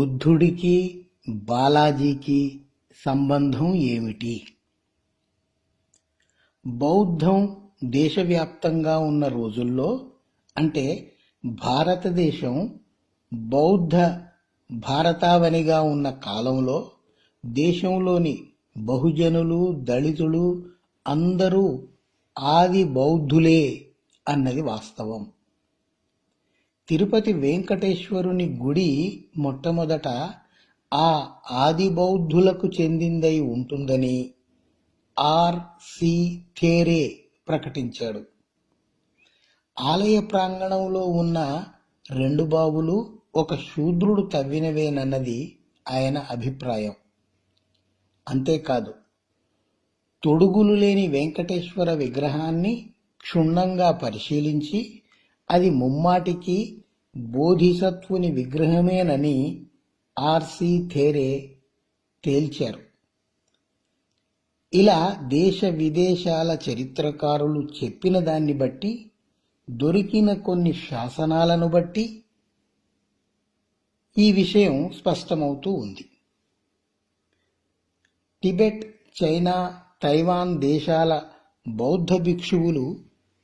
బుద్ధుడికి బాలాజీకి సంబంధం ఏమిటి? బౌద్ధం దేశవ్యాప్తంగా ఉన్న రోజుల్లో అంటే భారతదేశం బౌద్ధ భారతావనిగా ఉన్న కాలంలో దేశంలోని బహుజనులు దళితులు అందరూ ఆది బౌద్ధులే అన్నది వాస్తవం. తిరుపతి వెంకటేశ్వరుని గుడి మొట్టమొదట ఆ ఆది బౌద్ధులకు చెందిందై ఉంటుందని ఆర్ సి థేరే ప్రకటించాడు. ఆలయ ప్రాంగణంలో ఉన్న రెండు బావులు ఒక శూద్రుడు తవ్వినవేనన్నది ఆయన అభిప్రాయం. అంతేకాదు తొడుగులు లేని వెంకటేశ్వర విగ్రహాన్ని క్షుణ్ణంగా పరిశీలించి అది ముమ్మాటికి బోధిసత్వుని విగ్రహమేనని ఆర్సి థేరే తేల్చారు. ఇలా దేశ విదేశాల చరిత్రకారులు చెప్పిన దాన్ని బట్టి దొరికిన కొన్ని శాసనాలను బట్టి ఈ విషయం స్పష్టమవుతూ ఉంది. టిబెట్ చైనా తైవాన్ దేశాల బౌద్ధ భిక్షువులు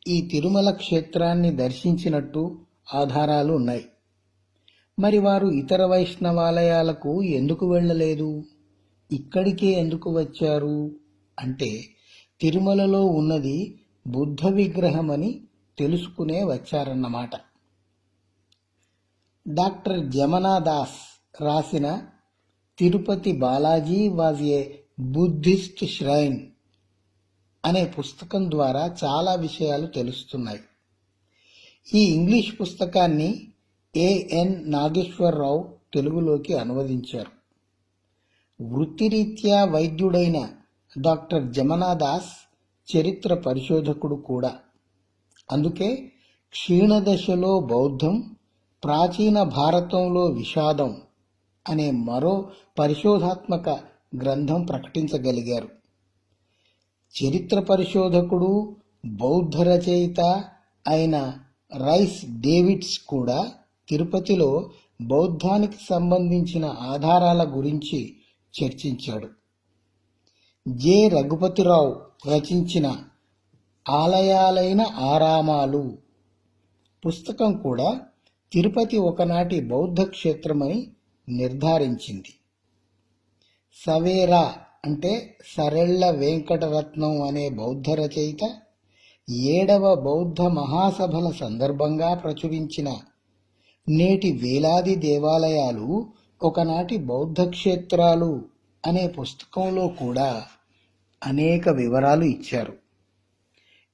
ఈ తిరుమల క్షేత్రాన్ని దర్శించినట్టు ఆధారాలు ఉన్నాయి. మరి వారు ఇతర వైష్ణవాలయాలకు ఎందుకు వెళ్ళలేదు? ఇక్కడికే ఎందుకు వచ్చారు? అంటే తిరుమలలో ఉన్నది బుద్ధ విగ్రహమని తెలుసుకునే వచ్చారన్నమాట. డాక్టర్ జమనా దాస్ రాసిన Tirupati Balaji was a Buddhist shrine. అనే పుస్తకం ద్వారా చాలా విషయాలు తెలుస్తున్నాయి. ఈ ఇంగ్లీష్ పుస్తకాన్ని ఏఎన్ నాగేశ్వరరావు తెలుగులోకి అనువదించారు. వృత్తిరీత్యా వైద్యుడైన డాక్టర్ జమనా దాస్ చరిత్ర పరిశోధకుడు కూడా. అందుకే క్షీణదశలో బౌద్ధం ప్రాచీన భారతంలో విషాదం అనే మరో పరిశోధాత్మక గ్రంథం ప్రకటించగలిగారు. చరిత్ర పరిశోధకుడు బౌద్ధ రచయిత అయిన రైస్ డేవిడ్స్ కూడా తిరుపతిలో బౌద్ధానికి సంబంధించిన ఆధారాల గురించి చర్చించాడు. జె. రఘుపతిరావు రచించిన ఆలయాలైన ఆరామాలు పుస్తకం కూడా తిరుపతి ఒకనాటి బౌద్ధ క్షేత్రమని నిర్ధారించింది. సవేరా అంటే సరెళ్ళ వెంకటరత్నం అనే బౌద్ధ రచయిత ఏడవ బౌద్ధ మహాసభల సందర్భంగా ప్రచురించిన నేటి వేలాది దేవాలయాలు ఒకనాటి బౌద్ధ క్షేత్రాలు అనే పుస్తకంలో కూడా అనేక వివరాలు ఇచ్చారు.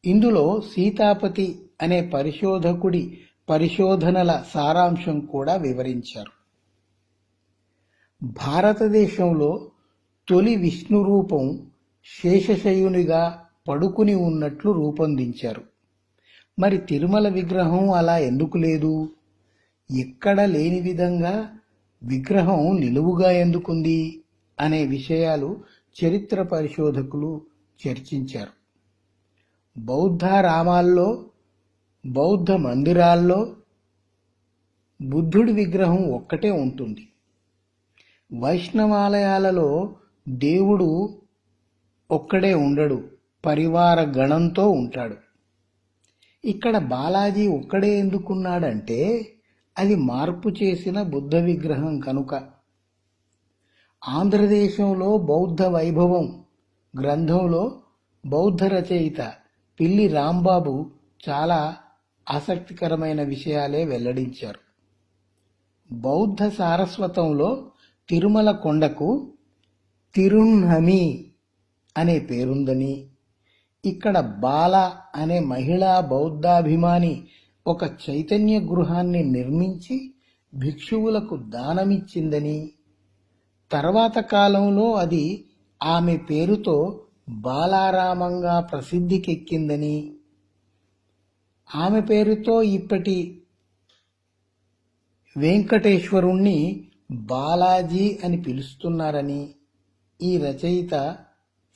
ఇందులో సీతాపతి అనే పరిశోధకుడి పరిశోధనల సారాంశం కూడా వివరించారు. భారతదేశంలో తొలి విష్ణు రూపం శేషశయునిగా పడుకుని ఉన్నట్లు రూపొందించారు. మరి తిరుమల విగ్రహం అలా ఎందుకు లేదు? ఎక్కడ లేని విధంగా విగ్రహం నిలువుగా ఎందుకుంది? అనే విషయాలు చరిత్ర పరిశోధకులు చర్చించారు. బౌద్ధ రామాల్లో బౌద్ధ మందిరాల్లో బుద్ధుడి విగ్రహం ఒక్కటే ఉంటుంది. వైష్ణవాలయాలలో దేవుడు ఒక్కడే ఉండడు పరివార గణంతో ఉంటాడు. ఇక్కడ బాలాజీ ఒక్కడే ఎందుకున్నాడంటే అది మార్పు చేసిన బుద్ధ విగ్రహం కనుక. ఆంధ్రదేశంలో బౌద్ధ వైభవం గ్రంథంలో బౌద్ధ రచయిత పిల్లి రాంబాబు చాలా ఆసక్తికరమైన విషయాలే వెల్లడించారు. బౌద్ధ సారస్వతంలో తిరుమల కొండకు తిరుణ్హమి అనే పేరుందని. ఇక్కడ బాల అనే మహిళా బౌద్ధాభిమాని ఒక చైతన్య గృహాన్ని నిర్మించి భిక్షువులకు దానమిచ్చిందని. తర్వాత కాలంలో అది ఆమె పేరుతో బాలారామంగా ప్రసిద్ధికెక్కిందని. ఆమె పేరుతో ఇప్పటి వెంకటేశ్వరుణ్ణి బాలాజీ అని పిలుస్తున్నారని. ఈ రచయిత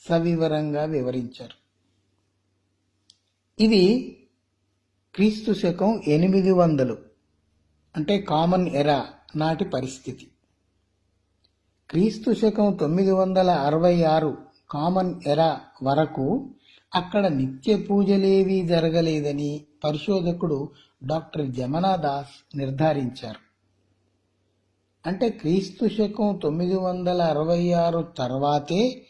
సవివరంగా వివరించారు. ఇది క్రీస్తు శకం ఎనిమిది వందలు అంటే కామన్ ఎరా నాటి పరిస్థితి. క్రీస్తు శకం తొమ్మిది వందల అరవై ఆరు కామన్ ఎరా వరకు అక్కడ నిత్య పూజలేవీ జరగలేదని పరిశోధకుడు డాక్టర్ జమనా దాస్ నిర్ధారించారు. అంటే క్రీస్తు శకం తొమ్మిది వందల అరవై ఆరు తర్వాతే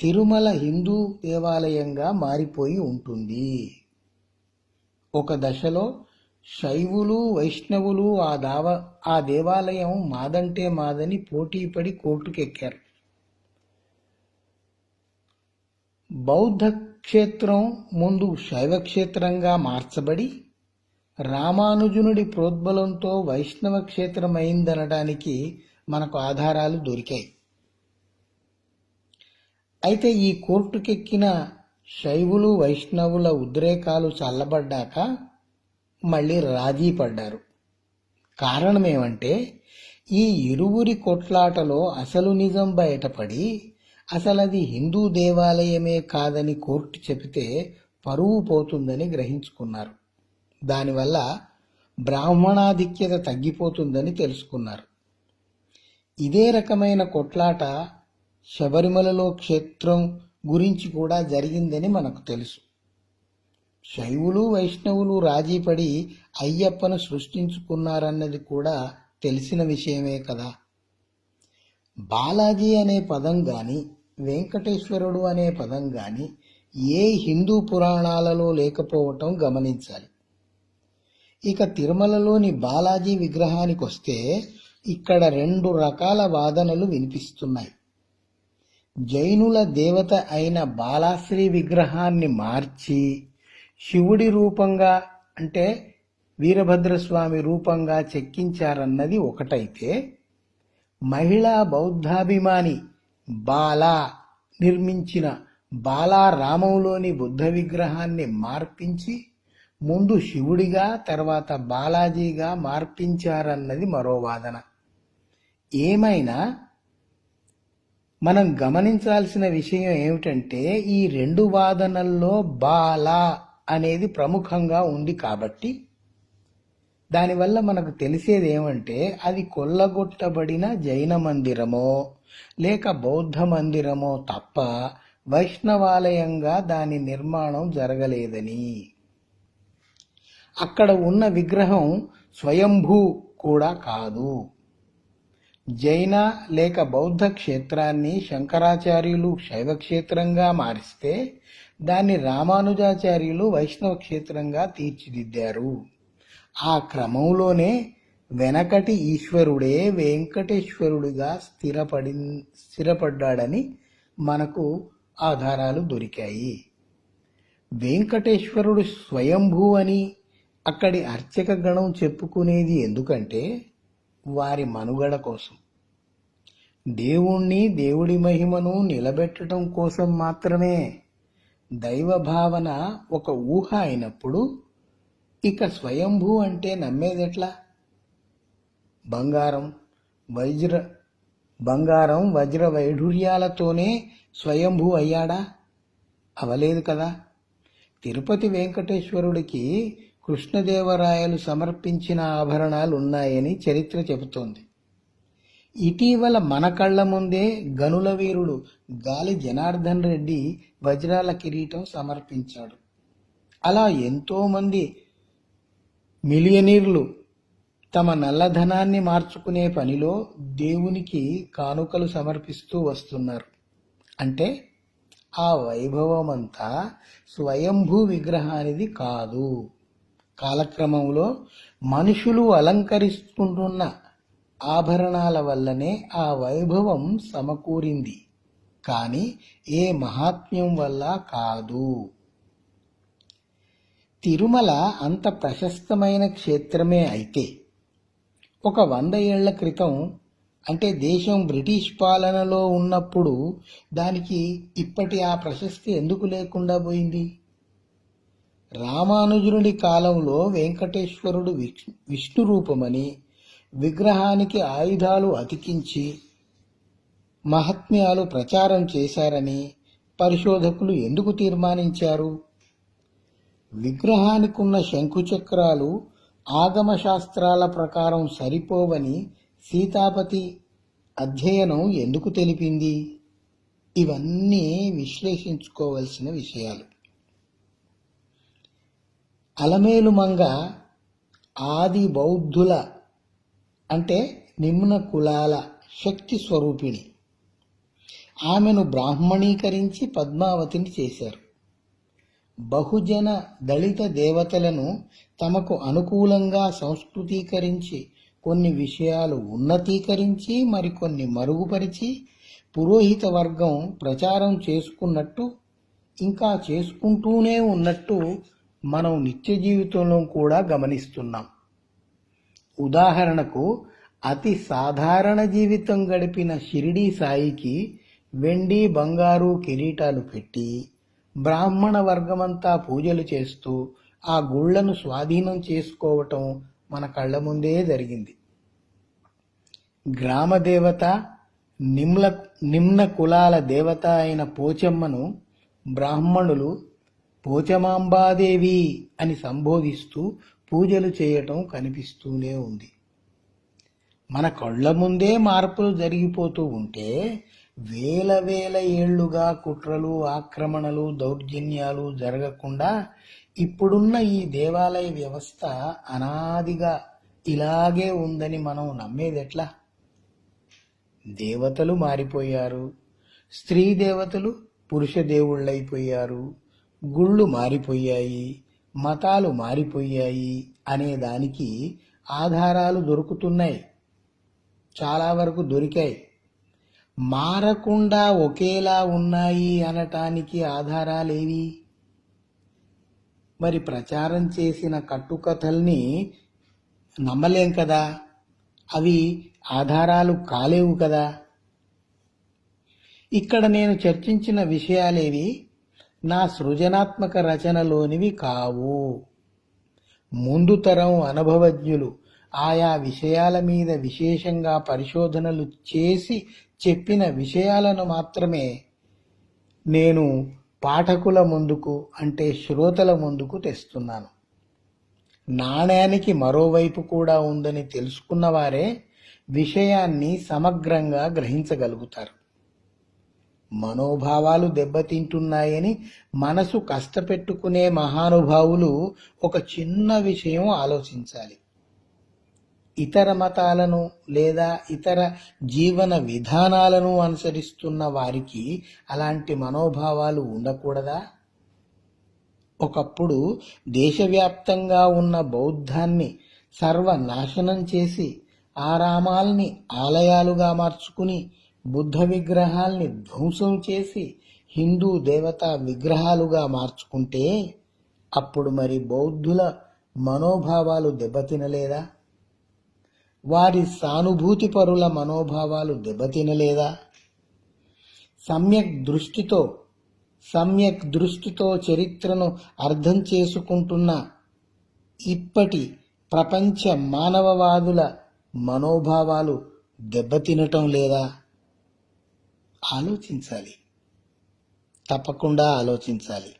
తిరుమల హిందూ దేవాలయంగా మారిపోయి ఉంటుంది. ఒక దశలో శైవులు వైష్ణవులు ఆ దావ ఆ దేవాలయం మాదంటే మాదని పోటీపడి కోర్టుకెక్కారు. బౌద్ధ క్షేత్రం ముందు శైవ క్షేత్రంగా మార్చబడి రామానుజునుడి ప్రోద్బలంతో వైష్ణవ క్షేత్రమైందనడానికి మనకు ఆధారాలు దొరికాయి. అయితే ఈ కోర్టుకెక్కిన శైవులు వైష్ణవుల ఉద్రేకాలు చల్లబడ్డాక మళ్ళీ రాజీ పడ్డారు. కారణమేమంటే ఈ ఇరువురి కొట్లాటలో అసలు నిజం బయటపడి అసలు అది హిందూ దేవాలయమే కాదని కోర్టు చెబితే పరువు పోతుందని గ్రహించుకున్నారు. దానివల్ల బ్రాహ్మణాధిక్యత తగ్గిపోతుందని తెలుసుకున్నారు. ఇదే రకమైన కొట్లాట శబరిమలలో క్షేత్రం గురించి కూడా జరిగిందని మనకు తెలుసు. శైవులు వైష్ణవులు రాజీపడి అయ్యప్పను సృష్టించుకున్నారన్నది కూడా తెలిసిన విషయమే కదా. బాలాజీ అనే పదం కానీ వెంకటేశ్వరుడు అనే పదం కానీ ఏ హిందూ పురాణాలలో లేకపోవటం గమనించాలి. ఇక తిరుమలలోని బాలాజీ విగ్రహానికి వస్తే ఇక్కడ రెండు రకాల వాదనలు వినిపిస్తున్నాయి. జైనుల దేవత అయిన బాలాశ్రీ విగ్రహాన్ని మార్చి శివుడి రూపంగా అంటే వీరభద్రస్వామి రూపంగా చెక్కించారన్నది ఒకటైతే మహిళా బౌద్ధాభిమాని బాలా నిర్మించిన బాలా రామంలోని బుద్ధ విగ్రహాన్ని మార్పించి ముందు శివుడిగా తర్వాత బాలాజీగా మార్పించారన్నది మరో వాదన. ఏమైనా? మనం గమనించాల్సిన విషయం ఏమిటంటే ఈ రెండు వాదనల్లో బాల అనేది ప్రముఖంగా ఉంది కాబట్టి దానివల్ల మనకు తెలిసేది ఏమంటే అది కొల్లగొట్టబడిన జైన మందిరమో లేక బౌద్ధ మందిరమో తప్ప వైష్ణవాలయంగా దాని నిర్మాణం జరగలేదని. అక్కడ ఉన్న విగ్రహం స్వయంభూ కూడా కాదు. జైన లేక బౌద్ధ క్షేత్రాన్ని శంకరాచార్యులు శైవ క్షేత్రంగా మారిస్తే దాన్ని రామానుజాచార్యులు వైష్ణవ క్షేత్రంగా తీర్చిదిద్దారు. ఆ క్రమంలోనే వెనకటి ఈశ్వరుడే వెంకటేశ్వరుడిగా స్థిరపడి స్థిరపడ్డాడని మనకు ఆధారాలు దొరికాయి. వెంకటేశ్వరుడు స్వయంభూ అని అక్కడి అర్చక గణం చెప్పుకునేది ఎందుకంటే వారి మనుగడ కోసం. దేవుణ్ణి దేవుడి మహిమను నిలబెట్టడం కోసం మాత్రమే దైవ భావన ఒక ఊహ అయినప్పుడు ఇక స్వయంభూ అంటే నమ్మేదెట్లా? బంగారం వజ్ర బంగారం వజ్ర వైఢూర్యాలతోనే స్వయంభూ అయ్యాడా? అవలేదు కదా. తిరుపతి వెంకటేశ్వరుడికి కృష్ణదేవరాయలు సమర్పించిన ఆభరణాలు ఉన్నాయని చరిత్ర చెబుతోంది. ఇటీవల మన కళ్ళ ముందే గనుల వీరుడు గాలి జనార్దన్ రెడ్డి వజ్రాల కిరీటం సమర్పించాడు. అలా ఎంతోమంది మిలియనీర్లు తమ నల్లధనాన్ని మార్చుకునే పనిలో దేవునికి కానుకలు సమర్పిస్తూ వస్తున్నారు. అంటే ఆ వైభవమంతా స్వయంభూ విగ్రహానిది కాదు. కాలక్రమంలో మనుషులు అలంకరిస్తుంటున్న ఆభరణాల వల్లనే ఆ వైభవం సమకూరింది. కానీ ఏ మహాత్మ్యం వల్ల కాదు. తిరుమల అంత ప్రశస్తమైన క్షేత్రమే అయితే ఒక వంద ఏళ్ళ క్రితం అంటే దేశం బ్రిటిష్ పాలనలో ఉన్నప్పుడు దానికి ఇప్పటి ఆ ప్రశస్తి ఎందుకు లేకుండా పోయింది? రామానుజునుడి కాలంలో వెంకటేశ్వరుడు విష్- విష్ణు రూపమని విగ్రహానికి ఆయుధాలు అతికించి మహాత్మ్యాలు ప్రచారం చేశారని పరిశోధకులు ఎందుకు తీర్మానించారు? విగ్రహానికున్న శంకుచక్రాలు ఆగమ శాస్త్రాల ప్రకారం సరిపోవని సీతాపతి అధ్యయనం ఎందుకు తెలిపింది? ఇవన్నీ విశ్లేషించుకోవలసిన విషయాలు. అలమేలుమంగ ఆది బౌద్ధుల అంటే నిమ్న కులాల శక్తి స్వరూపిణి. ఆమెను బ్రాహ్మణీకరించి పద్మావతిని చేశారు. బహుజన దళిత దేవతలను తమకు అనుకూలంగా సంస్కృతీకరించి కొన్ని విషయాలు ఉన్నతీకరించి మరికొన్ని మరుగుపరిచి పురోహిత వర్గం ప్రచారం చేసుకున్నట్టు ఇంకా చేసుకుంటూనే ఉన్నట్టు మనం నిత్య జీవితంలో కూడా గమనిస్తున్నాం. ఉదాహరణకు అతి సాధారణ జీవితం గడిపిన షిరిడీ సాయికి వెండి బంగారు కిరీటాలు పెట్టి బ్రాహ్మణ వర్గమంతా పూజలు చేస్తూ ఆ గుళ్ళను స్వాధీనం చేసుకోవటం మన కళ్ళ ముందే జరిగింది. గ్రామ దేవత నిమ్ల నిమ్న కులాల దేవత అయిన పోచమ్మను బ్రాహ్మణులు పోచమాంబాదేవి అని సంబోధిస్తూ పూజలు చేయటం కనిపిస్తూనే ఉంది. మన కళ్ళ ముందే మార్పులు జరిగిపోతూ ఉంటే వేల వేల ఏళ్ళుగా కుట్రలు ఆక్రమణలు దౌర్జన్యాలు జరగకుండా ఇప్పుడున్న ఈ దేవాలయ వ్యవస్థ అనాదిగా ఇలాగే ఉందని మనం నమ్మేది ఎట్లా దేవతలు మారిపోయారు స్త్రీ దేవతలు పురుష దేవుళ్ళైపోయారు గుళ్ళు మారిపోయాయి మతాలు మారిపోయాయి అనే దానికి ఆధారాలు దొరుకుతున్నాయి. చాలా వరకు దొరికాయి. మారకుండా ఒకేలా ఉన్నాయి అనటానికి ఆధారాలేవి? మరి ప్రచారం చేసిన కట్టుకథల్ని నమ్మలేం కదా? అవి ఆధారాలు కాలేవు కదా? ఇక్కడ నేను చర్చించిన విషయాలేవి నా సృజనాత్మక రచనలోనివి కావు. ముందు తరం అనుభవజ్ఞులు ఆయా విషయాల మీద విశేషంగా పరిశోధనలు చేసి చెప్పిన విషయాలను మాత్రమే నేను పాఠకుల ముందుకు అంటే శ్రోతల ముందుకు తెస్తున్నాను. నాణ్యానికి మరోవైపు కూడా ఉందని తెలుసుకున్నవారే విషయాన్ని సమగ్రంగా గ్రహించగలుగుతారు. మనోభావాలు దెబ్బతింటున్నాయని మనసు కష్టపెట్టుకునే మహానుభావులు ఒక చిన్న విషయం ఆలోచించాలి. ఇతర మతాలను లేదా ఇతర జీవన విధానాలను అనుసరిస్తున్న వారికి అలాంటి మనోభావాలు ఉండకూడదా? ఒకప్పుడు దేశవ్యాప్తంగా ఉన్న బౌద్ధాన్ని సర్వనాశనం చేసి ఆరామాల్ని ఆలయాలుగా మార్చుకుని బుద్ధ విగ్రహాల్ని ధ్వంసం చేసి హిందూ దేవతా విగ్రహాలుగా మార్చుకుంటే అప్పుడు మరి బౌద్ధుల మనోభావాలు దెబ్బతినలేదా? వారి సానుభూతి పరుల మనోభావాలు దెబ్బతినలేదా? సమ్యక్ దృష్టితో సమ్యక్ దృష్టితో చరిత్రను అర్థం చేసుకుంటున్న ఇప్పటి ప్రపంచ మానవవాదుల మనోభావాలు దెబ్బతినటం లేదా? ఆలోచించాలి. తప్పకుండా ఆలోచించాలి.